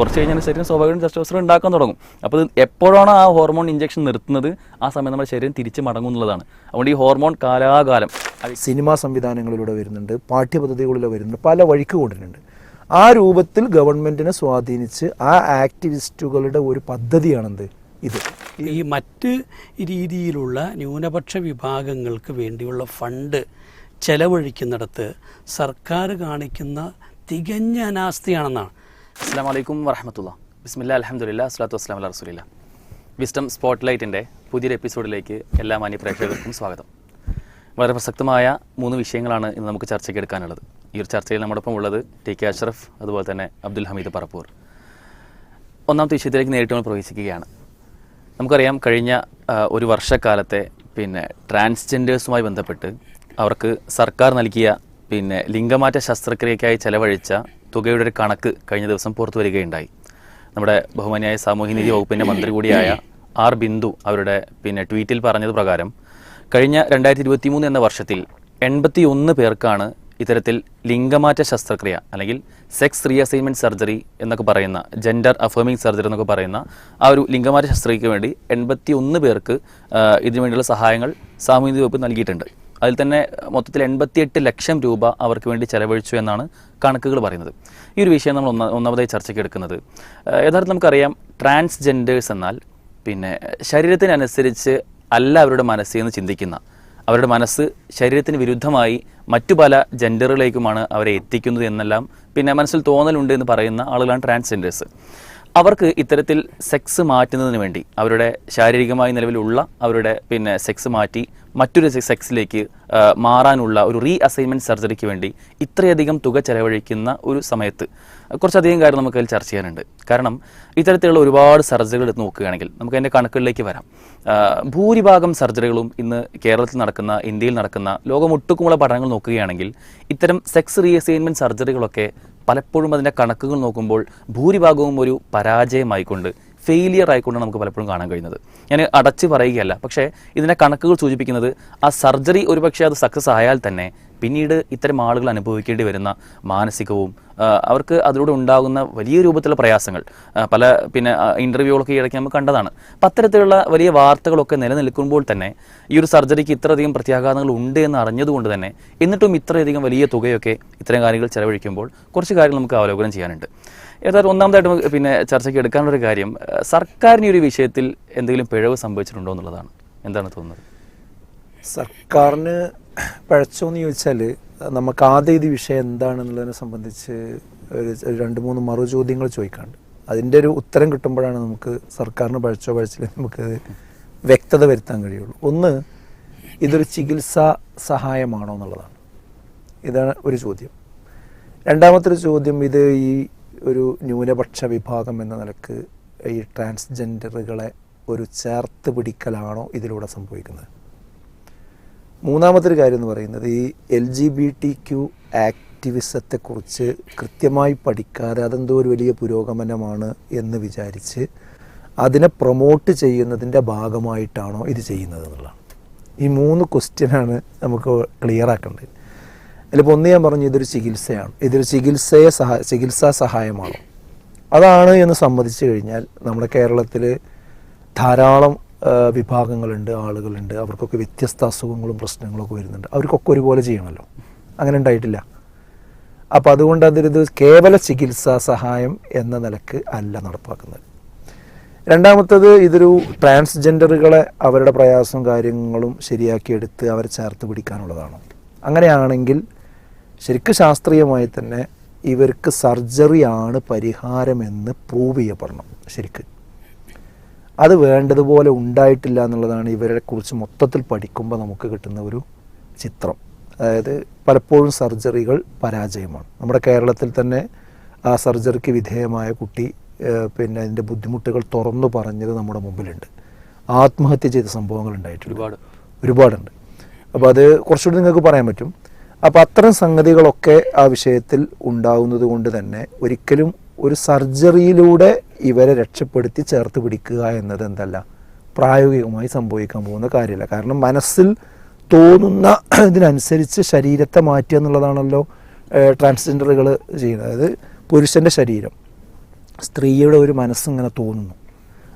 കുറച്ച് കഴിഞ്ഞാൽ ശരീരം സ്വാഭാവികം ടെസ്റ്റോസ്റ്ററോൺ ഉണ്ടാക്കാൻ തുടങ്ങും. അപ്പോൾ എപ്പോഴാണ് ആ ഹോർമോൺ ഇഞ്ചക്ഷൻ നിർത്തുന്നത് ആ സമയം നമ്മുടെ ശരീരം തിരിച്ച് മടങ്ങും എന്നുള്ളതാണ്. അതുകൊണ്ട് ഈ ഹോർമോൺ കാലാകാലം. സിനിമാ സംവിധാനങ്ങളിലൂടെ വരുന്നുണ്ട് പാഠ്യപദ്ധതികളിലൂടെ വരുന്നുണ്ട് പല വഴിക്ക് കൊണ്ടുവരുന്നുണ്ട്. ആ രൂപത്തിൽ ഗവൺമെന്റിനെ സ്വാധീനിച്ച് ആ ആക്ടിവിസ്റ്റുകളുടെ ഒരു പദ്ധതിയാണെന്ത്? ഇത്. ഈ മറ്റ് രീതിയിലുള്ള ന്യൂനപക്ഷ വിഭാഗങ്ങൾക്ക് വേണ്ടിയുള്ള ഫണ്ട് ചെലവഴിക്കുന്നിടത്ത് സർക്കാർ കാണിക്കുന്ന തികഞ്ഞ അനാസ്ഥയാണെന്നാണ്. അസ്സാം വലൈക്കും വറഹമത്തുള്ള. ബിസ്മില്ല അലഹമുല്ല അസ്ലാത്തു വസ്ലാം അല്ല റസൂലില്ല. വിസ്റ്റം സ്പോട്ട് ലൈറ്റിന്റെ പുതിയൊരു എപ്പിസോഡിലേക്ക് എല്ലാ മാന്യ പ്രേക്ഷകർക്കും സ്വാഗതം. വളരെ പ്രസക്തമായ മൂന്ന് വിഷയങ്ങളാണ് ഇന്ന് നമുക്ക് ചർച്ചയ്ക്ക് എടുക്കാനുള്ളത്. ഈ ഒരു ചർച്ചയിൽ നമ്മോടൊപ്പം ഉള്ളത് ടി കെ അഷ്റഫ് അതുപോലെ തന്നെ അബ്ദുൽ ഹമീദ് പറപ്പൂർ. ഒന്നാമത്തെ വിഷയത്തിലേക്ക് നേരിട്ട് നമ്മൾ പ്രവേശിക്കുകയാണ്. നമുക്കറിയാം കഴിഞ്ഞ ഒരു വർഷക്കാലത്തെ പിന്നെ ട്രാൻസ്ജെൻഡേഴ്സുമായി ബന്ധപ്പെട്ട് അവർക്ക് സർക്കാർ നൽകിയ പിന്നെ ലിംഗമാറ്റ ശസ്ത്രക്രിയക്കായി ചെലവഴിച്ച തുകയുടെ ഒരു കണക്ക് കഴിഞ്ഞ ദിവസം പുറത്തു വരികയുണ്ടായി. നമ്മുടെ ബഹുമാനിയായ സാമൂഹ്യനീതി വകുപ്പിന്റെ മന്ത്രി കൂടിയായ ആർ ബിന്ദു അവരുടെ പിന്നെ ട്വീറ്റിൽ പറഞ്ഞത് പ്രകാരം കഴിഞ്ഞ രണ്ടായിരത്തി ഇരുപത്തി മൂന്ന് എന്ന വർഷത്തിൽ എൺപത്തി ഒന്ന് പേർക്കാണ് ഇത്തരത്തിൽ ലിംഗമാറ്റ ശസ്ത്രക്രിയ അല്ലെങ്കിൽ സെക്സ് റീഅസൈൻമെന്റ് സർജറി എന്നൊക്കെ പറയുന്ന ജെൻഡർ അഫേമിംഗ് സർജറി എന്നൊക്കെ പറയുന്ന ആ ഒരു ലിംഗമാറ്റ ശസ്ത്രക്രിയയ്ക്ക് വേണ്ടി എൺപത്തി ഒന്ന് പേർക്ക് ഇതിനു വേണ്ടിയുള്ള സഹായങ്ങൾ സാമൂഹിക വകുപ്പ് നൽകിയിട്ടുണ്ട്. അതിൽ തന്നെ മൊത്തത്തിൽ എൺപത്തിയെട്ട് ലക്ഷം രൂപ അവർക്ക് വേണ്ടി ചെലവഴിച്ചു എന്നാണ് കണക്കുകൾ പറയുന്നത്. ഈ ഒരു വിഷയം നമ്മൾ ഒന്ന ഒന്നാമതായി ചർച്ചയ്ക്ക് എടുക്കുന്നത്. യഥാർത്ഥം നമുക്കറിയാം ട്രാൻസ്ജെൻഡേഴ്സ് എന്നാൽ പിന്നെ ശരീരത്തിനനുസരിച്ച് അല്ല അവരുടെ മനസ്സിൽ നിന്ന് ചിന്തിക്കുന്ന അവരുടെ മനസ്സ് ശരീരത്തിന് വിരുദ്ധമായി മറ്റു പല ജെൻഡറുകളിലേക്കുമാണ് അവരെ എത്തിക്കുന്നത് എന്നെല്ലാം പിന്നെ മനസ്സിൽ തോന്നലുണ്ട് എന്ന് പറയുന്ന ആളുകളാണ് ട്രാൻസ്ജെൻഡേഴ്സ്. അവർക്ക് ഇത്തരത്തിൽ സെക്സ് മാറ്റുന്നതിന് വേണ്ടി അവരുടെ ശാരീരികമായി നിലവിലുള്ള അവരുടെ പിന്നെ സെക്സ് മാറ്റി മറ്റൊരു സെക്സിലേക്ക് മാറാനുള്ള ഒരു റീ അസൈൻമെന്റ് സർജറിക്ക് വേണ്ടി ഇത്രയധികം തുക ചെലവഴിക്കുന്ന ഒരു സമയത്ത് കുറച്ചധികം കാര്യം നമുക്ക് അതിൽ ചർച്ച ചെയ്യാനുണ്ട്. കാരണം ഇത്തരത്തിലുള്ള ഒരുപാട് സർജറികൾ എടുത്ത് നോക്കുകയാണെങ്കിൽ നമുക്ക് അതിന്റെ കണക്കുകളിലേക്ക് വരാം. ഭൂരിഭാഗം സർജറികളും ഇന്ന് കേരളത്തിൽ നടക്കുന്ന ഇന്ത്യയിൽ നടക്കുന്ന ലോകമൊട്ടുക്കുമുള്ള പഠനങ്ങൾ നോക്കുകയാണെങ്കിൽ ഇത്തരം സെക്സ് റീ അസൈൻമെന്റ് സർജറികളൊക്കെ പലപ്പോഴും അതിന്റെ കണക്കുകൾ നോക്കുമ്പോൾ ഭൂരിഭാഗവും ഒരു പരാജയമായിക്കൊണ്ട് ഫെയിലിയർ ആയിക്കൊണ്ട് നമുക്ക് പലപ്പോഴും കാണാൻ കഴിയുന്നത്. ഞാൻ അടച്ച് പറയുകയല്ല പക്ഷേ ഇതിന്റെ കണക്കുകൾ സൂചിപ്പിക്കുന്നത് ആ സർജറി ഒരുപക്ഷെ അത് സക്സസ് ആയാൽ തന്നെ പിന്നീട് ഇത്തരം ആളുകൾ അനുഭവിക്കേണ്ടി വരുന്ന മാനസികവും അവർക്ക് അതിലൂടെ ഉണ്ടാകുന്ന വലിയ രൂപത്തിലുള്ള പ്രയാസങ്ങൾ പല പിന്നെ ഇന്റർവ്യൂകളൊക്കെ ഇടയ്ക്ക് നമുക്ക് കണ്ടതാണ്. അപ്പം അത്തരത്തിലുള്ള വലിയ വാർത്തകളൊക്കെ നിലനിൽക്കുമ്പോൾ തന്നെ ഈ ഒരു സർജറിക്ക് ഇത്രയധികം പ്രത്യാഘാതങ്ങൾ ഉണ്ട് എന്ന് അറിഞ്ഞതുകൊണ്ട് തന്നെ എന്നിട്ടും ഇത്രയധികം വലിയ തുകയൊക്കെ ഇത്തരം കാര്യങ്ങൾ ചെലവഴിക്കുമ്പോൾ കുറച്ച് കാര്യങ്ങൾ നമുക്ക് അവലോകനം ചെയ്യാനുണ്ട്. ഏതായാലും ഒന്നാമതായിട്ട് പിന്നെ ചർച്ചയ്ക്ക് എടുക്കാനുള്ള ഒരു കാര്യം സർക്കാരിന് ഒരു വിഷയത്തിൽ എന്തെങ്കിലും പിഴവ് സംഭവിച്ചിട്ടുണ്ടോ എന്നുള്ളതാണ്. എന്താണ് തോന്നുന്നത്? സർക്കാരിന് പഴച്ചോന്ന് ചോദിച്ചാൽ നമുക്ക് ആദ്യം ഇത് വിഷയം എന്താണെന്നുള്ളതിനെ സംബന്ധിച്ച് ഒരു രണ്ട് മൂന്ന് മറു ചോദ്യങ്ങൾ ചോദിക്കാണ്ട് അതിന്റെ ഒരു ഉത്തരം കിട്ടുമ്പോഴാണ് നമുക്ക് സർക്കാരിന് പഴച്ചോ പഴച്ചില്ല നമുക്ക് വ്യക്തത വരുത്താൻ കഴിയുള്ളൂ. ഒന്ന് ഇതൊരു ചികിത്സാ സഹായമാണോ എന്നുള്ളതാണ്. ഇതാണ് ഒരു ചോദ്യം. രണ്ടാമത്തെ ഒരു ചോദ്യം ഇത് ഈ ഒരു ന്യൂനപക്ഷ വിഭാഗം എന്ന നിലയ്ക്ക് ഈ ട്രാൻസ്ജെൻഡറുകളെ ഒരു ചേർത്ത് പിടിക്കലാണോ ഇതിലൂടെ സംഭവിക്കുന്നത്? മൂന്നാമത്തൊരു കാര്യം എന്ന് പറയുന്നത് ഈ L G B T Q ആക്ടിവിസത്തെക്കുറിച്ച് കൃത്യമായി പഠിക്കാതെ അതെന്തോ ഒരു വലിയ പുരോഗമനമാണ് എന്ന് വിചാരിച്ച് അതിനെ പ്രൊമോട്ട് ചെയ്യുന്നതിന്റെ ഭാഗമായിട്ടാണോ ഇത് ചെയ്യുന്നത് എന്നുള്ളതാണ്. ഈ മൂന്ന് ക്വസ്റ്റ്യനാണ് നമുക്ക് ക്ലിയർ ആക്കേണ്ടത് അതിലിപ്പോൾ ഒന്ന് ഞാൻ പറഞ്ഞു ഇതൊരു ചികിത്സയാണ്. ഇതൊരു ചികിത്സയെ സഹാ ചികിത്സാ സഹായമാണ്? അതാണ് എന്ന് സമ്മതിച്ചു കഴിഞ്ഞാൽ നമ്മുടെ കേരളത്തിൽ ധാരാളം വിഭാഗങ്ങളുണ്ട് ആളുകളുണ്ട്. അവർക്കൊക്കെ വ്യത്യസ്ത അസുഖങ്ങളും പ്രശ്നങ്ങളൊക്കെ വരുന്നുണ്ട്. അവർക്കൊക്കെ ഒരുപോലെ ചെയ്യണമല്ലോ. അങ്ങനെ ഉണ്ടായിട്ടില്ല. അപ്പോൾ അതുകൊണ്ട് അതൊരിത് കേവല ചികിത്സാ സഹായം എന്ന നിലയ്ക്ക് അല്ല നടപ്പാക്കുന്നത്. രണ്ടാമത്തത് ഇതൊരു ട്രാൻസ്ജെൻഡറുകളെ അവരുടെ പ്രയാസവും കാര്യങ്ങളും ശരിയാക്കിയെടുത്ത് അവരെ ചേർത്ത് പിടിക്കാനുള്ളതാണ്. അങ്ങനെയാണെങ്കിൽ ശരിക്കും ശാസ്ത്രീയമായി തന്നെ ഇവർക്ക് സർജറിയാണ് പരിഹാരമെന്ന് പ്രൂവ് ചെയ്യപ്പെടണം ശരിക്ക്. അത് വേണ്ടതുപോലെ ഉണ്ടായിട്ടില്ല എന്നുള്ളതാണ് ഇവരെ കുറിച്ച് മൊത്തത്തിൽ പഠിക്കുമ്പോൾ നമുക്ക് കിട്ടുന്ന ഒരു ചിത്രം. അതായത് പലപ്പോഴും സർജറികൾ പരാജയമാണ്. നമ്മുടെ കേരളത്തിൽ തന്നെ ആ സർജറിക്ക് വിധേയമായ കുട്ടി പിന്നെ അതിന്റെ ബുദ്ധിമുട്ടുകൾ തുറന്നു പറഞ്ഞത് നമ്മുടെ മുമ്പിലുണ്ട്. ആത്മഹത്യ ചെയ്ത സംഭവങ്ങൾ ഉണ്ടായിട്ടുണ്ട്. ഒരുപാട്. ഒരുപാടുണ്ട്. അപ്പോൾ അത് കുറച്ചുകൂടി നിങ്ങൾക്ക് പറയാൻ പറ്റും. അപ്പോൾ അത്തരം സംഗതികളൊക്കെ ആ വിഷയത്തിൽ ഉണ്ടാവുന്നത് കൊണ്ട് തന്നെ ഒരിക്കലും ഒരു സർജറിയിലൂടെ ഇവരെ രക്ഷപ്പെടുത്തി ചേർത്ത് പിടിക്കുക എന്നത് എന്തല്ല പ്രായോഗികമായി സംഭവിക്കാൻ പോകുന്ന കാര്യമല്ല. കാരണം മനസ്സിൽ തോന്നുന്ന ഇതിനനുസരിച്ച് ശരീരത്തെ മാറ്റുക എന്നുള്ളതാണല്ലോ ട്രാൻസ്ജെൻഡറുകൾ ചെയ്യുന്നത്. അതായത് പുരുഷന്റെ ശരീരം സ്ത്രീയുടെ ഒരു മനസ്സിങ്ങനെ തോന്നുന്നു.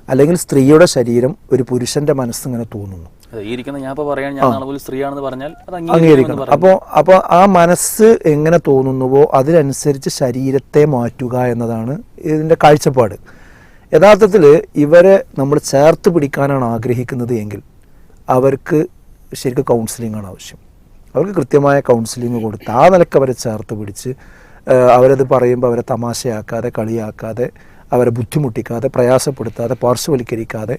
അല്ലെങ്കിൽ സ്ത്രീയുടെ ശരീരം ഒരു പുരുഷന്റെ മനസ്സിങ്ങനെ തോന്നുന്നു. ഈ ഇരിക്കുന്ന ഞാൻ ഇപ്പോൾ പറയാൻ ഞാൻ നാളെ സ്ത്രീയാണെന്ന് പറഞ്ഞാൽ അത് അംഗീകരിക്കണം അപ്പോൾ അപ്പോൾ ആ മനസ്സ് എങ്ങനെ തോന്നുന്നുവോ അതിനനുസരിച്ച് ശരീരത്തെ മാറ്റുക എന്നതാണ് ഇതിന്റെ കാഴ്ചപ്പാട്. യഥാർത്ഥത്തിൽ ഇവരെ നമ്മൾ ചേർത്ത് പിടിക്കാനാണ് ആഗ്രഹിക്കുന്നത് എങ്കിൽ അവർക്ക് ശരിക്കും കൗൺസിലിംഗ് ആണ് ആവശ്യം. അവർക്ക് കൃത്യമായ കൗൺസിലിംഗ് കൊടുത്ത് ആ നിലയ്ക്ക് അവരെ ചേർത്ത് പിടിച്ച് അവരത് പറയുമ്പോൾ അവരെ തമാശയാക്കാതെ കളിയാക്കാതെ അവരെ ബുദ്ധിമുട്ടിക്കാതെ പ്രയാസപ്പെടുത്താതെ പാർശ്വവൽക്കരിക്കാതെ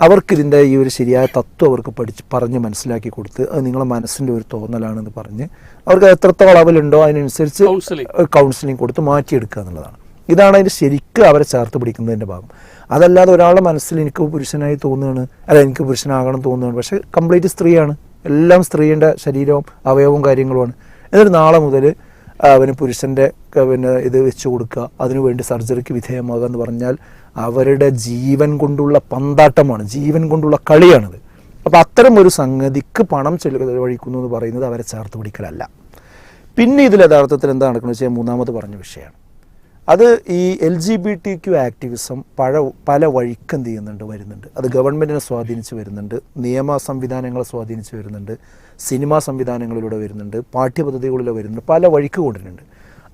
അവർക്കിതിന്റെ ഈ ഒരു ശരിയായ തത്വം അവർക്ക് പഠിച്ച് പറഞ്ഞ് മനസ്സിലാക്കി കൊടുത്ത് അത് നിങ്ങളെ മനസ്സിന്റെ ഒരു തോന്നലാണെന്ന് പറഞ്ഞ് അവർക്ക് എത്രത്തോളം അളവിലുണ്ടോ അതിനനുസരിച്ച്. കൗൺസിലിംഗ് കൊടുത്ത് മാറ്റിയെടുക്കുക എന്നുള്ളതാണ്. ഇതാണ് അതിന്റെ ശരിക്കും അവരെ ചേർത്ത് പിടിക്കുന്നതിന്റെ ഭാഗം. അതല്ലാതെ ഒരാളുടെ മനസ്സിൽ എനിക്ക് പുരുഷനായി തോന്നുകയാണ് അല്ല എനിക്ക് പുരുഷനാകണം തോന്നുകയാണ്. പക്ഷേ കംപ്ലീറ്റ് സ്ത്രീയാണ്. എല്ലാം സ്ത്രീയുടെ ശരീരവും അവയവവും കാര്യങ്ങളുമാണ്. എന്നിട്ട് നാളെ മുതൽ അവന് പുരുഷന്റെ പിന്നെ ഇത് വെച്ച് കൊടുക്കുക. അതിനുവേണ്ടി സർജറിക്ക് വിധേയമാകുക എന്ന് പറഞ്ഞാൽ അവരുടെ ജീവൻ കൊണ്ടുള്ള പന്താട്ടമാണ്. ജീവൻ കൊണ്ടുള്ള കളിയാണിത്. അപ്പോൾ അത്തരം ഒരു സംഗതിക്ക് പണം ചെലവഴിക്കുന്നു എന്ന് പറയുന്നത് അവരെ ചേർത്ത് പിടിക്കലല്ല. പിന്നെ ഇതിൽ യഥാർത്ഥത്തിൽ എന്താ നടക്കുന്നത് വെച്ചാൽ മൂന്നാമത് പറഞ്ഞ വിഷയമാണ്. അത് ഈ L G B T Q activism പഴ പല വഴിക്ക് എന്ത് ചെയ്യുന്നുണ്ട് വരുന്നുണ്ട്. അത് ഗവൺമെന്റിനെ സ്വാധീനിച്ച് വരുന്നുണ്ട് നിയമ സംവിധാനങ്ങളെ സ്വാധീനിച്ച് വരുന്നുണ്ട്. സിനിമാ സംവിധാനങ്ങളിലൂടെ വരുന്നുണ്ട് പാഠ്യപദ്ധതികളിലൂടെ വരുന്നുണ്ട് പല വഴിക്ക് കൊണ്ടുവരുന്നുണ്ട്.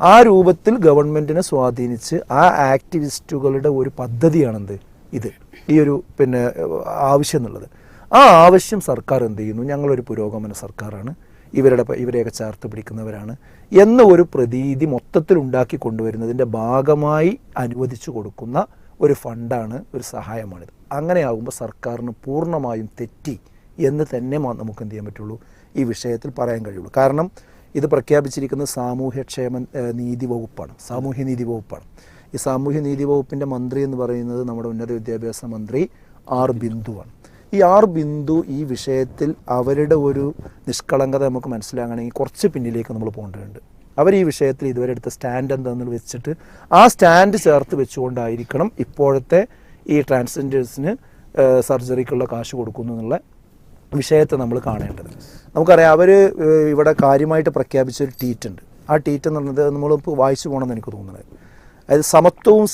ആ രൂപത്തിൽ ഗവൺമെന്റിനെ സ്വാധീനിച്ച് ആ ആക്ടിവിസ്റ്റുകളുടെ ഒരു പദ്ധതിയാണെന്ത്? ഇത് ഈ ഒരു പിന്നെ ആവശ്യം എന്നുള്ളത്. ആ ആവശ്യം സർക്കാർ എന്ത് ചെയ്യുന്നു? ഞങ്ങളൊരു പുരോഗമന സർക്കാരാണ്. ഇവരുടെ ഇവരെയൊക്കെ ചേർത്ത് പിടിക്കുന്നവരാണ്. എന്ന ഒരു പ്രതീതി മൊത്തത്തിൽ ഉണ്ടാക്കി കൊണ്ടുവരുന്നതിന്റെ ഭാഗമായി അനുവദിച്ചു കൊടുക്കുന്ന ഒരു ഫണ്ടാണ് ഒരു സഹായമാണിത്. അങ്ങനെയാകുമ്പോൾ സർക്കാരിന് പൂർണമായും തെറ്റി എന്ന് തന്നെ നമുക്ക് എന്ത് ചെയ്യാൻ പറ്റുള്ളൂ? ഈ വിഷയത്തിൽ പറയാൻ കഴിയുള്ളൂ. കാരണം ഇത് പ്രഖ്യാപിച്ചിരിക്കുന്ന സാമൂഹ്യക്ഷേമ നീതി വകുപ്പാണ്. സാമൂഹ്യ നീതി വകുപ്പാണ്. ഈ സാമൂഹ്യ നീതി വകുപ്പിന്റെ മന്ത്രി എന്ന് പറയുന്നത് നമ്മുടെ ഉന്നത വിദ്യാഭ്യാസ മന്ത്രി ആർ ബിന്ദുവാണ് ഈ ആർ ബിന്ദു ഈ വിഷയത്തിൽ അവരുടെ ഒരു നിഷ്കളങ്കത നമുക്ക് മനസ്സിലാകണമെങ്കിൽ കുറച്ച് പിന്നിലേക്ക് നമ്മൾ പോകേണ്ടതുണ്ട്. അവർ ഈ വിഷയത്തിൽ ഇതുവരെ എടുത്ത സ്റ്റാൻഡ് എന്താണെന്ന് വെച്ചിട്ട് ആ സ്റ്റാൻഡ് ചേർത്ത് വെച്ചുകൊണ്ടായിരിക്കണം ഇപ്പോഴത്തെ ഈ ട്രാൻസ്ജെൻഡേഴ്സിന് സർജറിക്കുള്ള കാശ് കൊടുക്കുന്നു എന്നുള്ള വിഷയത്തെ നമ്മൾ കാണേണ്ടത്. നമുക്കറിയാം അവർ ഇവിടെ കാര്യമായിട്ട് പ്രഖ്യാപിച്ച ഒരു ട്വീറ്റ് ഉണ്ട് ആ ട്വീറ്റ് എന്ന് പറഞ്ഞത് നമ്മളിപ്പോൾ വായിച്ചു പോകണമെന്ന് എനിക്ക് തോന്നുന്നത്. അതായത് സമത്വവും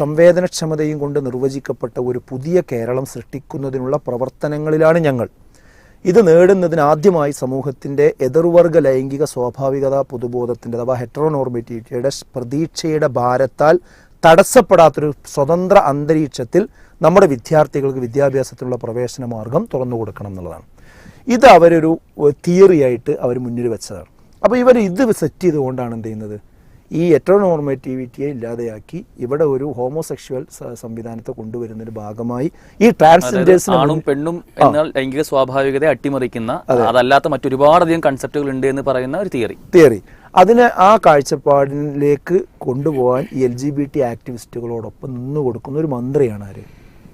സംവേദനക്ഷമതയും കൊണ്ട് നിർവചിക്കപ്പെട്ട ഒരു പുതിയ കേരളം സൃഷ്ടിക്കുന്നതിനുള്ള പ്രവർത്തനങ്ങളിലാണ് ഞങ്ങൾ. ഇത് നേടുന്നതിന് ആദ്യമായി സമൂഹത്തിന്റെ എതിർവർഗ ലൈംഗിക സ്വാഭാവികത പൊതുബോധത്തിന്റെ അഥവാ ഹെറ്ററോനോർമിറ്റിയുടെ പ്രതീക്ഷയുടെ ഭാരത്താൽ തടസ്സപ്പെടാത്തൊരു സ്വതന്ത്ര അന്തരീക്ഷത്തിൽ നമ്മുടെ വിദ്യാർത്ഥികൾക്ക് വിദ്യാഭ്യാസത്തിലുള്ള പ്രവേശന മാർഗം തുറന്നു കൊടുക്കണം എന്നുള്ളതാണ്. ഇത് അവരൊരു തിയറി ആയിട്ട് അവർ മുന്നിൽ വെച്ചതാണ്. അപ്പോൾ ഇവർ ഇത് സെറ്റ് ചെയ്തുകൊണ്ടാണ് എന്ത് ചെയ്യുന്നത്? ഈ എറ്റോനോർമേറ്റിവിറ്റിയെ ഇല്ലാതെയാക്കി ഇവിടെ ഒരു ഹോമോസെക്ഷുവൽ സ- സംവിധാനത്തെ കൊണ്ടുവരുന്നതിന്റെ ഭാഗമായി ഈ ട്രാൻസ്ജെൻഡേഴ്സിന് ആണും പെണ്ണും എന്നാൽ ലൈംഗിക സ്വാഭാവികതയെ അട്ടിമറിക്കുന്ന അതല്ലാത്ത മറ്റൊരുപാടധികം കൺസെപ്റ്റുകൾ ഉണ്ട് എന്ന് പറയുന്ന ഒരു തിയറി തിയറി അതിനെ ആ കാഴ്ചപ്പാടിലേക്ക് കൊണ്ടുപോകാൻ ഈ എൽ ജി ബി ടി ആക്ടിവിസ്റ്റുകളോടൊപ്പം നിന്ന് കൊടുക്കുന്ന ഒരു മന്ത്രിയാണ് ആര്?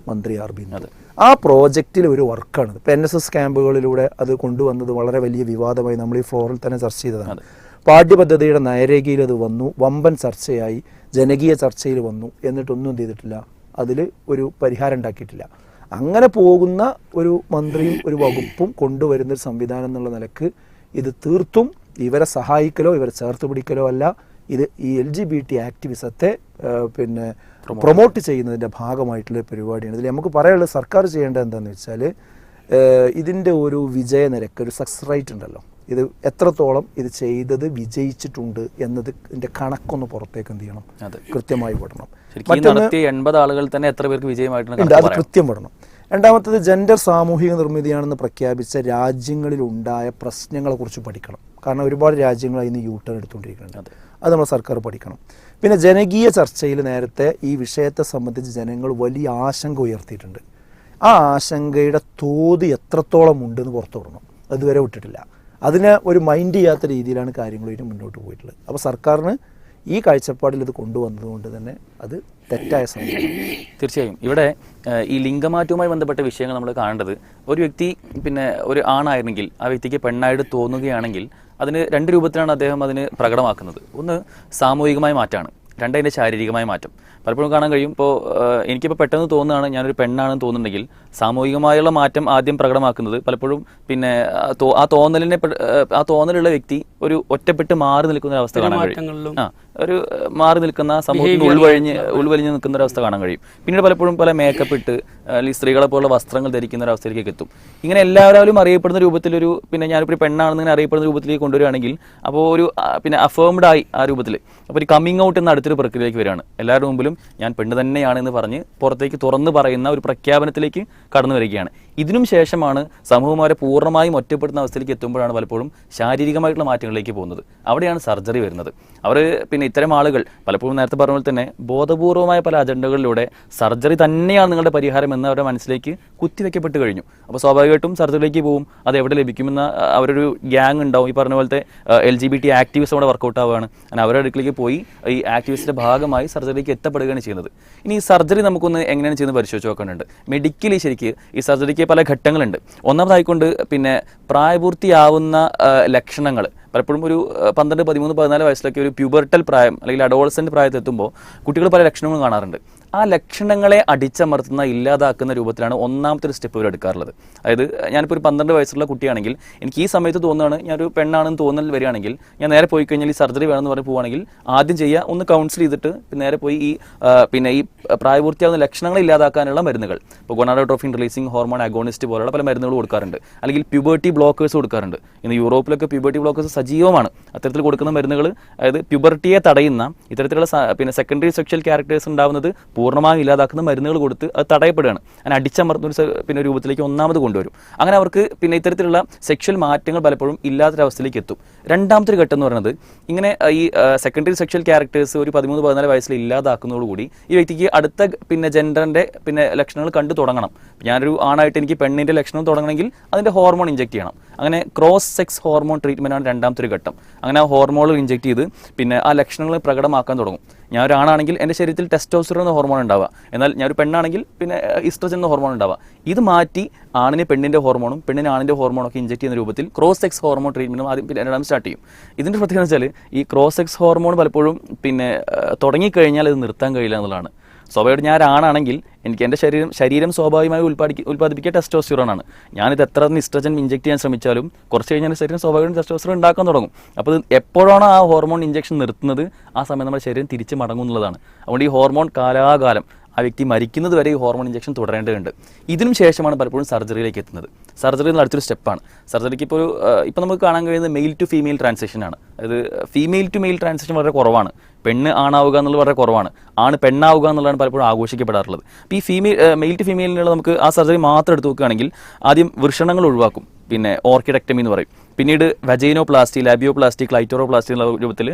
മന്ത്രി ആർ ബിന്ദു ആ പ്രോജക്റ്റിൽ ഒരു വർക്കാണ് ഇപ്പം എൻ എസ് എസ് ക്യാമ്പുകളിലൂടെ അത് കൊണ്ടുവന്നത് വളരെ വലിയ വിവാദമായി നമ്മൾ ഈ ഫ്ലോറിൽ തന്നെ ചർച്ച ചെയ്തതാണ്. പാഠ്യപദ്ധതിയുടെ നയരേഖയിൽ അത് വന്നു വമ്പൻ ചർച്ചയായി ജനകീയ ചർച്ചയിൽ വന്നു എന്നിട്ടൊന്നും എന്ത് ചെയ്തിട്ടില്ല. അതിൽ ഒരു പരിഹാരം ഉണ്ടാക്കിയിട്ടില്ല. അങ്ങനെ പോകുന്ന ഒരു മന്ത്രിയും ഒരു വകുപ്പും കൊണ്ടുവരുന്ന ഒരു സംവിധാനം എന്നുള്ള നിലയ്ക്ക് ഇത് തീർത്തും ഇവരെ സഹായിക്കലോ ഇവരെ ചേർത്ത് പിടിക്കലോ അല്ല. ഇത് ഈ എൽ ജി ബി ടി ആക്ടിവിസത്തെ പിന്നെ പ്രൊമോട്ട് ചെയ്യുന്നതിന്റെ ഭാഗമായിട്ടുള്ള പരിപാടിയാണ്. ഇതിൽ നമുക്ക് പറയാനുള്ള സർക്കാർ ചെയ്യേണ്ടത് എന്താണെന്ന് വെച്ചാൽ ഇതിന്റെ ഒരു വിജയ നിരക്ക് ഒരു സക്സസ് റേറ്റ് ഉണ്ടല്ലോ. ഇത് എത്രത്തോളം ഇത് ചെയ്തത് വിജയിച്ചിട്ടുണ്ട് എന്നത് ഇതിന്റെ കണക്കൊന്ന് പുറത്തേക്ക് എന്ത് ചെയ്യണം? കൃത്യമായി വിടണം. എൺപത് ആളുകൾ തന്നെ എത്ര പേർക്ക് വിജയമായിട്ടുണ്ട് അത് കൃത്യം വിടണം. രണ്ടാമത്തത് ജെൻഡർ സാമൂഹിക നിർമ്മിതിയാണെന്ന് പ്രഖ്യാപിച്ച രാജ്യങ്ങളിൽ പ്രശ്നങ്ങളെക്കുറിച്ച് പ്രശ്നങ്ങളെ പഠിക്കണം. കാരണം ഒരുപാട് രാജ്യങ്ങൾ അതിന് യൂ ടേൺ എടുത്തുകൊണ്ടിരിക്കുന്നുണ്ട് അത് നമ്മൾ സർക്കാർ പഠിക്കണം. പിന്നെ ജനകീയ ചർച്ചയിൽ നേരത്തെ ഈ വിഷയത്തെ സംബന്ധിച്ച് ജനങ്ങൾ വലിയ ആശങ്ക ഉയർത്തിയിട്ടുണ്ട്. ആ ആശങ്കയുടെ തോത് എത്രത്തോളം ഉണ്ടെന്ന് പുറത്തു വിടണം. അതുവരെ വിട്ടിട്ടില്ല. അതിനെ ഒരു മൈൻഡ് ചെയ്യാത്ത രീതിയിലാണ് കാര്യങ്ങൾ ഇതിന് മുന്നോട്ട് പോയിട്ടുള്ളത്. അപ്പോൾ സർക്കാരിന് ഈ കാഴ്ചപ്പാടിൽ ഇത് കൊണ്ടുവന്നതുകൊണ്ട് തന്നെ അത് തെറ്റായ സമയം തീർച്ചയായും. ഇവിടെ ഈ ലിംഗമാറ്റവുമായി ബന്ധപ്പെട്ട വിഷയങ്ങൾ നമ്മൾ കാണേണ്ടത് ഒരു വ്യക്തി പിന്നെ ഒരു ആണായിരുന്നെങ്കിൽ ആ വ്യക്തിക്ക് പെണ്ണായിട്ട് തോന്നുകയാണെങ്കിൽ അതിന് രണ്ട് രൂപത്തിലാണ് അദ്ദേഹം അതിന് പ്രകടമാക്കുന്നത്. ഒന്ന് സാമൂഹികമായ മാറ്റമാണ്. രണ്ട് അതിന്റെ ശാരീരികമായ മാറ്റം. പലപ്പോഴും കാണാൻ കഴിയും. ഇപ്പോൾ എനിക്കിപ്പോൾ പെട്ടെന്ന് തോന്നുകയാണ് ഞാനൊരു പെണ്ണാണെന്ന് തോന്നുന്നുണ്ടെങ്കിൽ സാമൂഹികമായുള്ള മാറ്റം ആദ്യം പ്രകടമാക്കുന്നത് പലപ്പോഴും പിന്നെ ആ തോന്നലിനെ ആ തോന്നലുള്ള വ്യക്തി ഒരു ഒറ്റപ്പെട്ട് മാറി നിൽക്കുന്ന ഒരു അവസ്ഥ കാണാൻ കഴിയും. ആ ഒരു മാറി നിൽക്കുന്ന സമൂഹത്തിൽ ഉൾവഴിഞ്ഞ് ഉൾവലിഞ്ഞ് നിൽക്കുന്ന ഒരു അവസ്ഥ കാണാൻ കഴിയും. പിന്നീട് പലപ്പോഴും പല മേക്കപ്പ് ഇട്ട് അല്ലെങ്കിൽ സ്ത്രീകളെ പോലുള്ള വസ്ത്രങ്ങൾ ധരിക്കുന്ന ഒരു അവസ്ഥയിലേക്ക് എത്തും. ഇങ്ങനെ എല്ലാവരും അറിയപ്പെടുന്ന രൂപത്തിലൊരു പിന്നെ ഞാനിപ്പോൾ പെണ്ണാണെന്ന് ഇങ്ങനെ അറിയപ്പെടുന്ന രൂപത്തിലേക്ക് കൊണ്ടുവരികയാണെങ്കിൽ അപ്പോൾ ഒരു പിന്നെ അഫേംഡ് ആയി ആ രൂപത്തിൽ അപ്പോൾ ഒരു കമ്മിങ് ഔട്ട് എന്ന അടുത്തൊരു പ്രക്രിയയിലേക്ക് വരികയാണ്. എല്ലാവരുടെ മുമ്പിലും ഞാൻ പെണ്ണ് തന്നെയാണ് എന്ന് പറഞ്ഞ് പുറത്തേക്ക് തുറന്ന് പറയുന്ന ഒരു പ്രഖ്യാപനത്തിലേക്ക് കടന്നു വരികയാണ്. ഇതിനും ശേഷമാണ് സമൂഹം അവരെ പൂർണമായും ഒറ്റപ്പെടുന്ന അവസ്ഥയിലേക്ക് എത്തുമ്പോഴാണ് പലപ്പോഴും ശാരീരികമായിട്ടുള്ള മാറ്റങ്ങളിലേക്ക് പോകുന്നത്. അവിടെയാണ് സർജറി വരുന്നത്. അവർ പിന്നെ ഇത്തരം ആളുകൾ പലപ്പോഴും നേരത്തെ പറഞ്ഞ പോലെ തന്നെ ബോധപൂർവമായ പല അജണ്ടകളിലൂടെ സർജറി തന്നെയാണ് നിങ്ങളുടെ പരിഹാരം എന്ന് അവരുടെ മനസ്സിലേക്ക് കുത്തിവെക്കപ്പെട്ട് കഴിഞ്ഞു. അപ്പോൾ സ്വാഭാവികമായിട്ടും സർജറിയിലേക്ക് പോകും അത് എവിടെ ലഭിക്കുമെന്ന അവരൊരു ഗ്യാങ് ഉണ്ടാവും. ഈ പറഞ്ഞ പോലത്തെ L G B T activist അവിടെ വർക്കൗട്ട് ആവുകയാണ്. അങ്ങനെ അവരുടെ അടുക്കിലേക്ക് പോയി ഈ ആക്ടിവിസ്റ്റിന്റെ ഭാഗമായി സർജറിക്ക് എത്തപ്പെടുകയാണ് ചെയ്യുന്നത്. ഇനി ഈ സർജറി നമുക്കൊന്ന് എങ്ങനെയാണ് ചെയ്യുന്നത് പരിശോധിച്ച് നോക്കാനുണ്ട്. മെഡിക്കലി ശരിക്ക് ഈ സർജറിക്ക് പല ഘട്ടങ്ങളുണ്ട്. ഒന്നാമതായിക്കൊണ്ട് പിന്നെ പ്രായപൂർത്തിയാവുന്ന ലക്ഷണങ്ങൾ. പലപ്പോഴും ഒരു പന്ത്രണ്ട് പതിമൂന്ന് പതിനാല് വയസ്സിലൊക്കെ ഒരു പ്യൂബർട്ടൽ പ്രായം അല്ലെങ്കിൽ അഡോൾസന്റ് പ്രായത്തെത്തുമ്പോൾ കുട്ടികൾ പല ലക്ഷണങ്ങളും കാണാറുണ്ട്. ആ ലക്ഷണങ്ങളെ അടിച്ചമർത്തുന്ന ഇല്ലാതാക്കുന്ന രൂപത്തിലാണ് ഒന്നാമത്തെ ഒരു സ്റ്റെപ്പ് ഇവർ എടുക്കാറുള്ളത്. അതായത് ഞാനിപ്പോൾ ഒരു പന്ത്രണ്ട് വയസ്സുള്ള കുട്ടിയാണെങ്കിൽ എനിക്ക് ഈ സമയത്ത് തോന്നുകയാണ് ഞാനൊരു പെണ്ണാണെന്ന് തോന്നൽ വരികയാണെങ്കിൽ ഞാൻ നേരെ പോയി കഴിഞ്ഞാൽ ഈ സർജറി വേണമെന്ന് പറഞ്ഞ് പോവുകയാണെങ്കിൽ ആദ്യം ചെയ്യുക ഒന്ന് കൗൺസിൽ ചെയ്തിട്ട് നേരെ പോയി ഈ പിന്നെ ഈ പ്രായപൂർത്തിയാവുന്ന ലക്ഷണങ്ങൾ ഇല്ലാതാക്കാനുള്ള മരുന്നുകൾ. ഇപ്പോൾ ഗൊണാഡോട്രോഫിൻ റിലീസിംഗ് ഹോർമോൺ അഗോണിസ്റ്റ് പോലുള്ള പല മരുന്നുകൾ കൊടുക്കാറുണ്ട്. അല്ലെങ്കിൽ പ്യൂബർട്ടി ബ്ലോക്കേഴ്സ് കൊടുക്കാറുണ്ട്. ഇന്ന് യൂറോപ്പിലൊക്കെ പ്യൂബർട്ടി ബ്ലോക്കേഴ്സ് സജീവമാണ്. അത്തരത്തിൽ കൊടുക്കുന്ന മരുന്നുകൾ അതായത് പ്യൂബർട്ടിയെ തടയുന്ന ഇത്തരത്തിലുള്ള പിന്നെ സെക്കൻഡറി സെക്ഷൽ ക്യാരക്ടേഴ്സ് ഉണ്ടാവുന്നത് പൂർണമായും ഇല്ലാതാക്കുന്ന മരുന്നുകൾ കൊടുത്ത് അത് തടയപ്പെടുകയാണ്. അങ്ങനെ അടിച്ചമർത്തുന്ന ഒരു പിന്നെ രൂപത്തിലേക്ക് ഒന്നാമത് കൊണ്ടുവരും. അങ്ങനെ അവർക്ക് പിന്നെ ഇത്തരത്തിലുള്ള സെക്ഷൽ മാറ്റങ്ങൾ പലപ്പോഴും ഇല്ലാത്തൊരവസ്ഥയിലേക്ക് എത്തും. രണ്ടാമത്തെ ഒരു ഘട്ടം എന്ന് പറയുന്നത് ഇങ്ങനെ ഈ സെക്കൻഡറി സെക്ഷൽ ക്യാരക്ടേഴ്സ് ഒരു പതിമൂന്ന് പതിനാല് വയസ്സിൽ ഇല്ലാതാക്കുന്നതോടുകൂടി ഈ വ്യക്തിക്ക് അടുത്ത പിന്നെ ജെൻഡറിന്റെ പിന്നെ ലക്ഷണങ്ങൾ കണ്ടു തുടങ്ങണം. ഞാനൊരു ആണായിട്ട് എനിക്ക് പെണ്ണിന്റെ ലക്ഷണം തുടങ്ങണമെങ്കിൽ അതിന്റെ ഹോർമോൺ ഇഞ്ചെക്ട് ചെയ്യണം. അങ്ങനെ ക്രോസ് സെക്സ് ഹോർമോൺ ട്രീറ്റ്മെന്റാണ് രണ്ടാമത്തെ ഒരു ഘട്ടം. അങ്ങനെ ആ ഹോർമോണുകൾ ഇഞ്ചെക്ട് ചെയ്ത് പിന്നെ ആ ലക്ഷണങ്ങൾ പ്രകടമാക്കാൻ തുടങ്ങും. ഞാൻ ഒരാണാണെങ്കിൽ എന്റെ ശരീരത്തിൽ ടെസ്റ്റോസ്റ്ററോൺ എന്ന ഹോർമോൺ ഉണ്ടാവുക. എന്നാൽ ഞാൻ ഒരു പെണ്ണാണെങ്കിൽ പിന്നെ ഇസ്ട്രജൻ എന്ന ഹോർമോൺ ഉണ്ടാവുക. ഇത് മാറ്റി ആണിന് പെണ്ണിന്റെ ഹോർമോണും പെണ്ണിന് ആണിന്റെ ഹോർമോണൊക്കെ ഒക്കെ ഇഞ്ചെക്ട് ചെയ്യുന്ന രൂപത്തിൽ ക്രോസ് സെക്സ് ഹോർമോൺ ട്രീറ്റ്മെന്റും ആദ്യം പിന്നെ രണ്ടാമത് സ്റ്റാർട്ട് ചെയ്യും. ഇതിന്റെ പ്രത്യേകത വെച്ചാൽ ഈ ക്രോസ് സെക്സ് ഹോർമോൺ പലപ്പോഴും പിന്നെ തുടങ്ങിക്കഴിഞ്ഞാൽ ഇത് നിർത്താൻ കഴിയില്ല എന്നുള്ളതാണ്. സ്വാഭാവികമായിട്ട് ഞാൻ ആണാണെങ്കിൽ എനിക്ക് എന്റെ ശരീരം ശരീരം സ്വാഭാവികമായി ഉൽപ്പാദിക്ക ഉൽപ്പാദിപ്പിക്കുക ടെസ്റ്റോസ്റ്റിറോൺ ആണ് ഞാനിത് എത്ര ഇസ്ട്രജൻ ഇഞ്ചെക്ട് ചെയ്യാൻ ശ്രമിച്ചാലും കുറച്ച് കഴിഞ്ഞാൽ ശരീരം സ്വാഭാവികമായും ടെസ്റ്റോസ്റ്റിറോൺ ഉണ്ടാക്കാൻ തുടങ്ങും. അപ്പോൾ എപ്പോഴാണ് ആ ഹോർമോൺ ഇഞ്ചെക്ഷൻ നിർത്തുന്നത് ആ സമയം നമ്മുടെ ശരീരം തിരിച്ച് മടങ്ങും എന്നുള്ളതാണ് അതുകൊണ്ട് ഈ ഹോർമോൺ കാലാകാലം ആ വ്യക്തി മരിക്കുന്നത് വരെ ഈ ഹോർമോൺ ഇഞ്ചക്ഷൻ തുടരേണ്ടതുണ്ട്. ഇതിനും ശേഷമാണ് പലപ്പോഴും സർജറിയിലേക്ക് എത്തുന്നത്. സർജറി എന്ന അടുത്തൊരു സ്റ്റെപ്പാണ്. സർജറിക്ക് ഇപ്പോൾ ഇപ്പോൾ നമുക്ക് കാണാൻ കഴിയുന്നത് മെയിൽ ടു ഫീമെയിൽ ട്രാൻസാക്ഷൻ ആണ്. അതായത് ഫീമെയിൽ ടു മെയിൽ ട്രാൻസാക്ഷൻ വളരെ കുറവാണ്. പെണ്ണ് ആണാവുക എന്നുള്ളത് വളരെ കുറവാണ്. ആണ് പെണ്ണാവുക എന്നുള്ളതാണ് പലപ്പോഴും ആഘോഷിക്കപ്പെടാറുള്ളത്. അപ്പോൾ ഈ ഫീമെയിൽ മെയിൽ ടു ഫീമെയിലിനുള്ള നമുക്ക് ആ സർജറി മാത്രം എടുത്ത് നോക്കുകയാണെങ്കിൽ ആദ്യം വൃഷണങ്ങൾ ഒഴിവാക്കും. പിന്നെ ഓർക്കിഡക്ടമി എന്ന് പറയും. പിന്നീട് വജൈനോപ്ലാസ്റ്റി ലാബിയോപ്ലാസ്റ്റി ക്ലൈറ്റോറോപ്ലാസ്റ്റി എന്നുള്ള രൂപത്തിൽ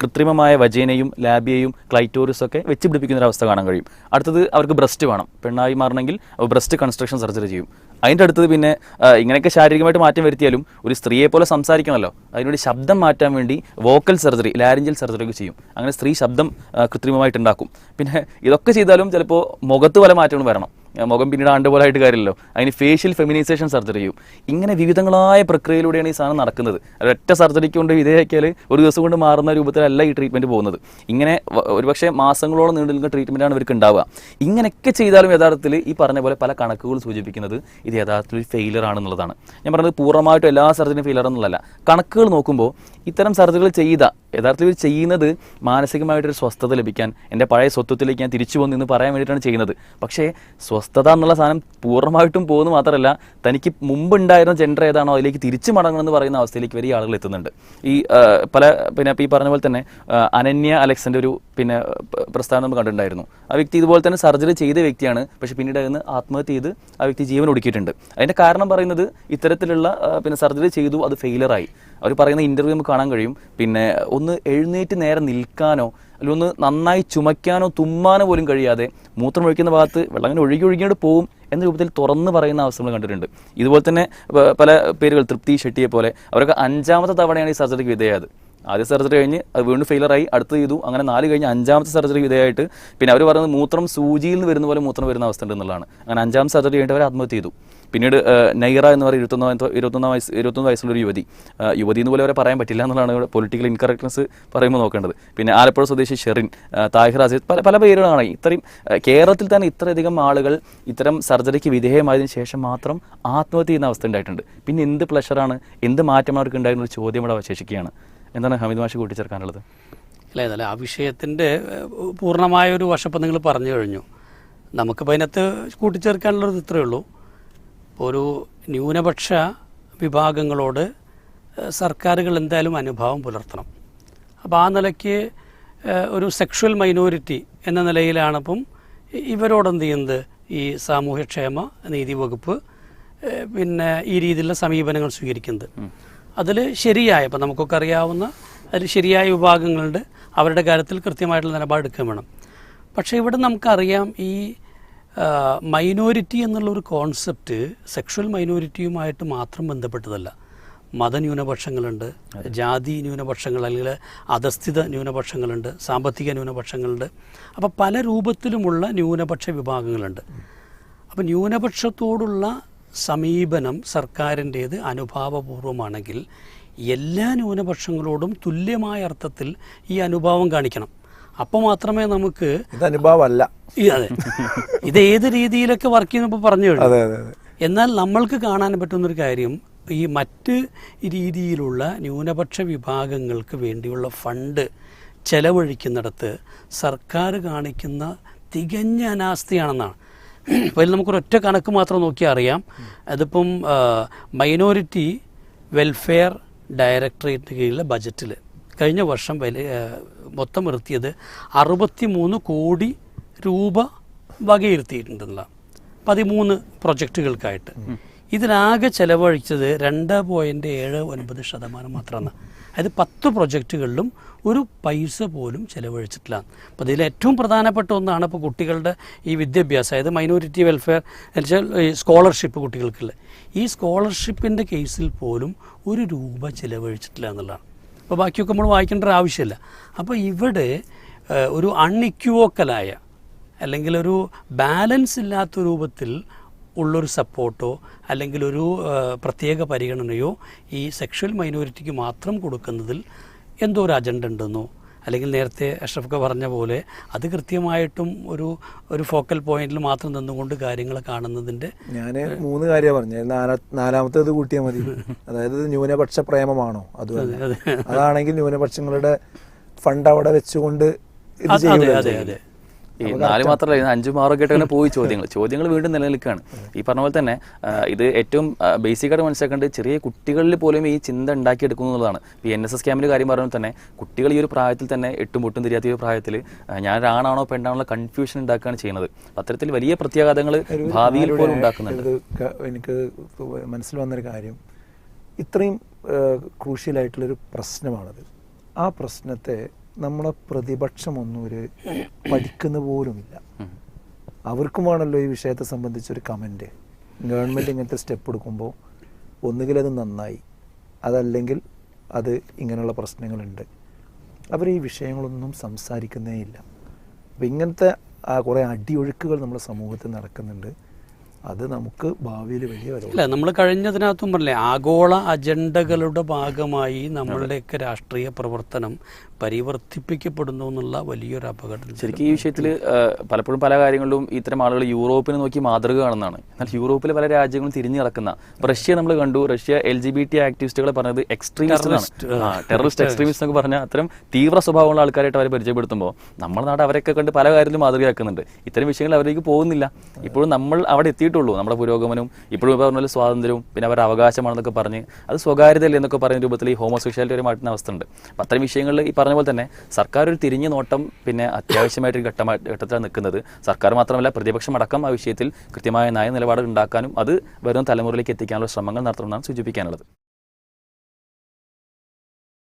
കൃത്രിമമായ വജൈനയും ലാബിയയും ക്ലൈറ്റോറിസും ഒക്കെ വെച്ച് പിടിപ്പിക്കുന്ന ഒരു അവസ്ഥ കാണാൻ കഴിയും. അടുത്തത് അവർക്ക് ബ്രസ്റ്റ് വേണം. പെണ്ണായി മാറണമെങ്കിൽ ബ്രസ്റ്റ് കൺസ്ട്രക്ഷൻ സർജറി ചെയ്യും. അതിന്റെ അടുത്തത് പിന്നെ ഇങ്ങനെയൊക്കെ ശാരീരികമായിട്ട് മാറ്റം വരുത്തിയാലും ഒരു സ്ത്രീയെ പോലെ സംസാരിക്കണമല്ലോ. അതിനുവേണ്ടി ശബ്ദം മാറ്റാൻ വേണ്ടി വോക്കൽ സർജറി ലാരിഞ്ചൽ സർജറി ഒക്കെ ചെയ്യും. അങ്ങനെ സ്ത്രീ ശബ്ദം കൃത്രിമമായിട്ട് ഉണ്ടാക്കും. പിന്നെ ഇതൊക്കെ ചെയ്താലും ചിലപ്പോൾ മുഖത്ത് പല മാറ്റങ്ങളും വരണം. മുഖം പിന്നീട് ആണ്ട് പോലെ ആയിട്ട് കാര്യമില്ലല്ലോ. അതിന് ഫേഷ്യൽ ഫെമിനൈസേഷൻ സർജറി ചെയ്യും. ഇങ്ങനെ വിവിധങ്ങളായ പ്രക്രിയയിലൂടെയാണ് ഈ സാധനം നടക്കുന്നത്. ഒരൊറ്റ സർജറിക്ക് കൊണ്ട് വിധേയക്കിയാൽ ഒരു ദിവസം കൊണ്ട് മാറുന്ന രൂപത്തിലല്ല ഈ ട്രീറ്റ്മെന്റ് പോകുന്നത്. ഇങ്ങനെ ഒരുപക്ഷെ മാസങ്ങളോളം നീണ്ടു നിൽക്കുന്ന ട്രീറ്റ്മെന്റാണ് ഇവർക്ക് ഉണ്ടാവുക. ഇങ്ങനെയൊക്കെ ചെയ്താലും യഥാർത്ഥത്തിൽ ഈ പറഞ്ഞ പോലെ പല കണക്കുകൾ സൂചിപ്പിക്കുന്നത് ഇത് യഥാർത്ഥത്തിൽ ഫെയിലർ ആണെന്നുള്ളതാണ്. ഞാൻ പറഞ്ഞത് പൂർണമായിട്ടും എല്ലാ സർജറിയും ഫെയിലർ എന്നുള്ളതല്ല കണക്കുകൾ നോക്കുമ്പോൾ ഇത്തരം സർജറികൾ ചെയ്ത. യഥാർത്ഥത്തിൽ ഇവർ ചെയ്യുന്നത് മാനസികമായിട്ടൊരു സ്വസ്ഥത ലഭിക്കാൻ എന്റെ പഴയ സ്വത്വത്തിലേക്ക് ഞാൻ തിരിച്ചു പോകുന്നു എന്ന് പറയാൻ വേണ്ടിയിട്ടാണ് ചെയ്യുന്നത്. പക്ഷേ സ്വസ്ഥത എന്നുള്ള സാധനം പൂർണമായിട്ടും പോകുന്നു മാത്രമല്ല തനിക്ക് മുമ്പുണ്ടായിരുന്ന ജെൻഡർ ഏതാണോ അതിലേക്ക് തിരിച്ചു മടങ്ങണമെന്ന് പറയുന്ന അവസ്ഥയിലേക്ക് വരെ ഈ ആളുകൾ എത്തുന്നുണ്ട്. ഈ പല പിന്നെ ഈ പറഞ്ഞ പോലെ തന്നെ അനന്യ അലക്സിന്റെ ഒരു പിന്നെ പ്രസ്താവന നമ്മൾ കണ്ടിട്ടുണ്ടായിരുന്നു. ആ വ്യക്തി ഇതുപോലെ തന്നെ സർജറി ചെയ്ത വ്യക്തിയാണ് പക്ഷേ പിന്നീട് അതിന് ആത്മഹത്യ ചെയ്ത് ആ വ്യക്തി ജീവൻ ഒടുക്കിയിട്ടുണ്ട്. അതിന്റെ കാരണം പറയുന്നത് ഇത്തരത്തിലുള്ള പിന്നെ സർജറി ചെയ്തു അത് ഫെയിലറായി അവർ പറയുന്ന ഇന്റർവ്യൂ നമുക്ക് കാണാൻ കഴിയും. പിന്നെ ഒന്ന് എഴുന്നേറ്റ് നേരെ നിൽക്കാനോ അല്ലെങ്കിൽ ഒന്ന് നന്നായി ചുമയ്ക്കാനോ തുമ്മാനോ പോലും കഴിയാതെ മൂത്രം ഒഴിക്കുന്ന ഭാഗത്ത് വെള്ളം അങ്ങനെ ഒഴുകി ഒഴുകിയോട് പോകും എന്ന രൂപത്തിൽ തുറന്ന് പറയുന്ന അവസ്ഥ നമ്മൾ കണ്ടിട്ടുണ്ട്. ഇതുപോലെ തന്നെ പല പേരുകൾ തൃപ്തി ഷെട്ടിയെ പോലെ അവരൊക്കെ അഞ്ചാമത്തെ തവണയാണ് ഈ സർജറിക്ക് വിധേയത് ആദ്യ സർജറി കഴിഞ്ഞ് അത് വീണ്ടും ഫെയിലറായി അടുത്ത് ചെയ്തു അങ്ങനെ നാല് കഴിഞ്ഞ് അഞ്ചാമത്തെ സർജറി വിധേയമായിട്ട് പിന്നെ അവർ പറയുന്നത് മൂത്രം സൂചിയിൽ നിന്ന് വരുന്ന പോലെ മൂത്രം വരുന്ന അവസ്ഥ ഉണ്ടെന്നുള്ളതാണ് അങ്ങനെ അഞ്ചാം സർജറി കഴിഞ്ഞിട്ട് അവർ ആത്മഹത്യ ചെയ്തു. പിന്നീട് നൈറ എന്ന് പറയുന്ന ഇരുപത്തൊന്നാം ഇരുപത്തൊന്നാം വയസ്സ് ഇരുപത്തൊന്ന് വയസ്സുള്ള ഒരു യുവതി യുവതി എന്ന് പോലെ അവരെ പറയാൻ പറ്റില്ല എന്നുള്ളതാണ് ഇവിടെ പൊളിറ്റിക്കൽ ഇൻകറക്ട്നെസ് പറയുമ്പോൾ നോക്കേണ്ടത്. പിന്നെ ആലപ്പുഴ സ്വദേശി ഷെറിൻ താഹിർ അസീസ് പല പല പേരുകളാണ്. ഇത്രയും കേരളത്തിൽ തന്നെ ഇത്രയധികം ആളുകൾ ഇത്തരം സർജറിക്ക് വിധേയമായതിനു ശേഷം മാത്രം ആത്മഹത്യ ചെയ്യുന്ന അവസ്ഥ ഉണ്ടായിട്ടുണ്ട്. പിന്നെ എന്ത് പ്ലഷറാണ് എന്ത് മാറ്റം അവർക്ക് ഉണ്ടായിരുന്ന ഒരു ചോദ്യം ഇവിടെ അവശേഷിക്കുകയാണ്. എന്താണ് ഹമീദ് മാഷ് കൂട്ടിച്ചേർക്കാനുള്ളത്? അല്ല അതല്ല ആ വിഷയത്തിന്റെ പൂർണമായ ഒരു വശപ്പം നിങ്ങൾ പറഞ്ഞു കഴിഞ്ഞു. നമുക്കിപ്പോൾ അതിനകത്ത് കൂട്ടിച്ചേർക്കാനുള്ളത് ഇത്രയേ ഉള്ളൂ. ഒരു ന്യൂനപക്ഷ വിഭാഗങ്ങളോട് സർക്കാരുകൾ എന്തായാലും അനുഭാവം പുലർത്തണം. അപ്പോൾ ആ നിലയ്ക്ക് ഒരു സെക്ഷൽ മൈനോറിറ്റി എന്ന നിലയിലാണിപ്പം ഇവരോടെന്ത് ചെയ്യുന്നത്? ഈ സാമൂഹ്യക്ഷേമ നീതി വകുപ്പ് പിന്നെ ഈ രീതിയിലുള്ള സമീപനങ്ങൾ സ്വീകരിക്കുന്നത്. അതിൽ ശരിയായ ഇപ്പം നമുക്കൊക്കെ അറിയാവുന്ന അതിൽ ശരിയായ വിഭാഗങ്ങളുണ്ട്. അവരുടെ കാര്യത്തിൽ കൃത്യമായിട്ടുള്ള നിലപാടെടുക്കുകയും വേണം. പക്ഷേ ഇവിടെ നമുക്കറിയാം ഈ മൈനോറിറ്റി എന്നുള്ള ഒരു കോൺസെപ്റ്റ് സെക്ഷൽ മൈനോരിറ്റിയുമായിട്ട് മാത്രം ബന്ധപ്പെട്ടതല്ല. മതന്യൂനപക്ഷങ്ങളുണ്ട് ജാതി ന്യൂനപക്ഷങ്ങൾ അല്ലെങ്കിൽ അധസ്ഥിത ന്യൂനപക്ഷങ്ങളുണ്ട് സാമ്പത്തിക ന്യൂനപക്ഷങ്ങളുണ്ട്. അപ്പോൾ പല രൂപത്തിലുമുള്ള ന്യൂനപക്ഷ വിഭാഗങ്ങളുണ്ട്. അപ്പോൾ ന്യൂനപക്ഷത്തോടുള്ള സമീപനം സർക്കാരിന്റേത് അനുഭാവപൂർവമാണെങ്കിൽ എല്ലാ ന്യൂനപക്ഷങ്ങളോടും തുല്യമായ അർത്ഥത്തിൽ ഈ അനുഭാവം കാണിക്കണം. അപ്പോൾ മാത്രമേ നമുക്ക് ഇത് അനുഭവമല്ല. അതെ. ഇത് ഏത് രീതിയിലൊക്കെ വർക്ക് ചെയ്യുന്നപ്പോൾ പറഞ്ഞു എന്നാൽ നമ്മൾക്ക് കാണാൻ പറ്റുന്നൊരു കാര്യം ഈ മറ്റ് രീതിയിലുള്ള ന്യൂനപക്ഷ വിഭാഗങ്ങൾക്ക് വേണ്ടിയുള്ള ഫണ്ട് ചെലവഴിക്കുന്നിടത്ത് സർക്കാർ കാണിക്കുന്ന തികഞ്ഞ അനാസ്ഥയാണെന്നാണ്. അപ്പോൾ ഇതിൽ നമുക്കൊരൊറ്റ കണക്ക് മാത്രം നോക്കിയാൽ അറിയാം. അതിപ്പം മൈനോറിറ്റി വെൽഫെയർ ഡയറക്ടറേറ്റിന് കീഴിലെ ബജറ്റിൽ കഴിഞ്ഞ വർഷം വില മൊത്തം നിർത്തിയത് അറുപത്തി മൂന്ന് കോടി രൂപ വകയിരുത്തിയിട്ടുണ്ടെന്നുള്ള പതിമൂന്ന് പ്രൊജക്റ്റുകൾക്കായിട്ട് ഇതിനാകെ ചെലവഴിച്ചത് രണ്ട് പോയിന്റ് ഏഴ് ഒൻപത് ശതമാനം മാത്രമാണ്. അതായത് പത്ത് പ്രൊജക്റ്റുകളിലും ഒരു പൈസ പോലും ചെലവഴിച്ചിട്ടില്ല. അപ്പോൾ ഇതിൽ ഏറ്റവും പ്രധാനപ്പെട്ട ഒന്നാണ് ഇപ്പോൾ കുട്ടികളുടെ ഈ വിദ്യാഭ്യാസം അതായത് മൈനോറിറ്റി വെൽഫെയർ എന്നുവെച്ചാൽ സ്കോളർഷിപ്പ് കുട്ടികൾക്കുള്ള ഈ സ്കോളർഷിപ്പിന്റെ കേസിൽ പോലും ഒരു രൂപ ചിലവഴിച്ചിട്ടില്ല എന്നുള്ളതാണ്. അപ്പോൾ ബാക്കിയൊക്കെ നമ്മൾ വായിക്കേണ്ട ഒരു ആവശ്യമില്ല. അപ്പോൾ ഇവിടെ ഒരു അൺഇക്യുവോക്കലായ അല്ലെങ്കിൽ ഒരു ബാലൻസ് ഇല്ലാത്ത രൂപത്തിൽ ഉള്ളൊരു സപ്പോർട്ടോ അല്ലെങ്കിൽ ഒരു പ്രത്യേക പരിഗണനയോ ഈ സെക്ഷൽ മൈനോറിറ്റിക്ക് മാത്രം കൊടുക്കുന്നതിൽ എന്തോ ഒരു അജണ്ട ഉണ്ടെന്നോ അല്ലെങ്കിൽ നേരത്തെ അഷ്റഫൊക്കെ പറഞ്ഞ പോലെ അത് കൃത്യമായിട്ടും ഒരു ഒരു ഫോക്കൽ പോയിന്റിൽ മാത്രം നിന്നുകൊണ്ട് കാര്യങ്ങൾ കാണുന്നതിന്റെ ഞാൻ മൂന്ന് കാര്യമാണ് പറഞ്ഞത്. നാലാ നാലാമത്തേത് കൂട്ടിയാൽ മതി. അതായത് ന്യൂനപക്ഷ പ്രേമമാണോ? അത്. അതാണെങ്കിൽ ന്യൂനപക്ഷങ്ങളുടെ ഫണ്ട് അവിടെ വെച്ചുകൊണ്ട് ഇത് അതെ അതെ അതെ. ചെയ്യുന്നത്. ഈ നാല് മാത്രമല്ല ഇത് അഞ്ചും ഒക്കെ ആയിട്ട് പോയി ചോദ്യങ്ങൾ. ചോദ്യങ്ങൾ വീണ്ടും നിലനിൽക്കുകയാണ്. ഈ പറഞ്ഞ പോലെ തന്നെ ഇത് ഏറ്റവും ബേസിക് ആയിട്ട് മനസ്സിലാക്കേണ്ടത് ചെറിയ കുട്ടികളിൽ പോലും ഈ ചിന്ത ഉണ്ടാക്കിയെടുക്കുന്നു എന്നുള്ളതാണ്. ഈ എൻ എസ് എസ് ക്യാമ്പിൽ കാര്യം പറഞ്ഞാൽ തന്നെ കുട്ടികൾ ഈ ഒരു പ്രായത്തിൽ തന്നെ എട്ടും പൊട്ടും തിരിയാത്ത ഈ ഒരു പ്രായത്തിൽ ഞാൻ ആണാണോ പെണ്ണാണോ കൺഫ്യൂഷൻ ഉണ്ടാക്കുകയാണ് ചെയ്യുന്നത്. അത്തരത്തിൽ വലിയ പ്രത്യാഘാതങ്ങൾ ഭാവിയിൽ പോലും ഉണ്ടാക്കുന്നുണ്ട്. എനിക്ക് മനസ്സിൽ വന്നൊരു കാര്യം. ഇത്രയും ക്രൂഷ്യലായിട്ടുള്ളൊരു പ്രശ്നമാണത്. ആ പ്രശ്നത്തെ നമ്മളെ പ്രതിപക്ഷമൊന്നും ഒരു പഠിക്കുന്ന പോലുമില്ല. അവർക്കും വേണമല്ലോ ഈ വിഷയത്തെ സംബന്ധിച്ചൊരു കമന്റ് ഗവൺമെന്റ് ഇങ്ങനത്തെ സ്റ്റെപ്പ് എടുക്കുമ്പോൾ ഒന്നുകിൽ അത് നന്നായി അതല്ലെങ്കിൽ അത് ഇങ്ങനെയുള്ള പ്രശ്നങ്ങളുണ്ട്. അവർ ഈ വിഷയങ്ങളൊന്നും സംസാരിക്കുന്നേ ഇല്ല. അപ്പം ഇങ്ങനത്തെ കുറേ അടിയൊഴുക്കുകൾ നമ്മുടെ സമൂഹത്തിൽ നടക്കുന്നുണ്ട്. അത് നമുക്ക് ഭാവിയിൽ വലിയ അല്ല നമ്മൾ കഴിഞ്ഞതിനകത്തും പറഞ്ഞില്ലേ ആഗോള അജണ്ടകളുടെ ഭാഗമായി നമ്മളുടെയൊക്കെ രാഷ്ട്രീയ പ്രവർത്തനം പരിവർത്തിപ്പിക്കപ്പെടുന്നു എന്നുള്ള വലിയൊരു അപകടം. ശരിക്കും ഈ വിഷയത്തിൽ പലപ്പോഴും പല കാര്യങ്ങളിലും ഇത്തരം ആളുകൾ യൂറോപ്പിനെ നോക്കി മാതൃക കാണുന്നതാണ്. എന്നാൽ യൂറോപ്പിലെ പല രാജ്യങ്ങളും തിരിഞ്ഞു നടക്കുന്ന റഷ്യ നമ്മൾ കണ്ടു Russia L G B T ആക്ടിവിസ്റ്റുകളെ പറഞ്ഞത് എക്സ്ട്രീമിസ്റ്റ് ടെററിസ്റ്റ് എക്സ്ട്രീമിസ്റ്റ് എന്നൊക്കെ പറഞ്ഞാൽ അത്തരം തീവ്ര സ്വഭാവമുള്ള ആൾക്കാരായിട്ട് അവരെ പരിചയപ്പെടുത്തുമ്പോൾ നമ്മുടെ നാട് അവരൊക്കെ കണ്ട് പല കാര്യത്തിലും മാതൃകയാക്കുന്നുണ്ട്. ഇത്തരം വിഷയങ്ങൾ അവരേക്ക് പോകുന്നില്ല. ഇപ്പോഴും നമ്മൾ അവിടെ എത്തിയിട്ടുള്ളൂ നമ്മുടെ പുരോഗമനവും ഇപ്പോഴും ഇപ്പോൾ പറഞ്ഞ പോലെ സ്വാതന്ത്ര്യവും പിന്നെ അവരുടെ അവകാശമാണെന്നൊക്കെ പറഞ്ഞ് അത് സ്വകാര്യതയില്ല എന്നൊക്കെ പറയുന്ന രൂപത്തിൽ ഈ ഹോമോസെക്ഷാലിറ്റി ഒരു മാറ്റുന്ന അവസ്ഥ ഉണ്ട് അപ്പം അത്തരം വിഷയങ്ങളിൽ ഈ പറഞ്ഞ പോലെ തന്നെ സർക്കാർ ഒരു തിരിഞ്ഞു നോട്ടം പിന്നെ അത്യാവശ്യമായിട്ട് ഘട്ടമായി ഘട്ടത്തിലാണ് നിൽക്കുന്നത്. സർക്കാർ മാത്രമല്ല പ്രതിപക്ഷം അടക്കം ആ വിഷയത്തിൽ കൃത്യമായ നയ നിലപാട് ഉണ്ടാക്കാനും അത് വരുന്ന തലമുറയിലേക്ക് എത്തിക്കാനുള്ള ശ്രമങ്ങൾ നടത്തണമെന്നാണ് സൂചിപ്പിക്കാനുള്ളത്.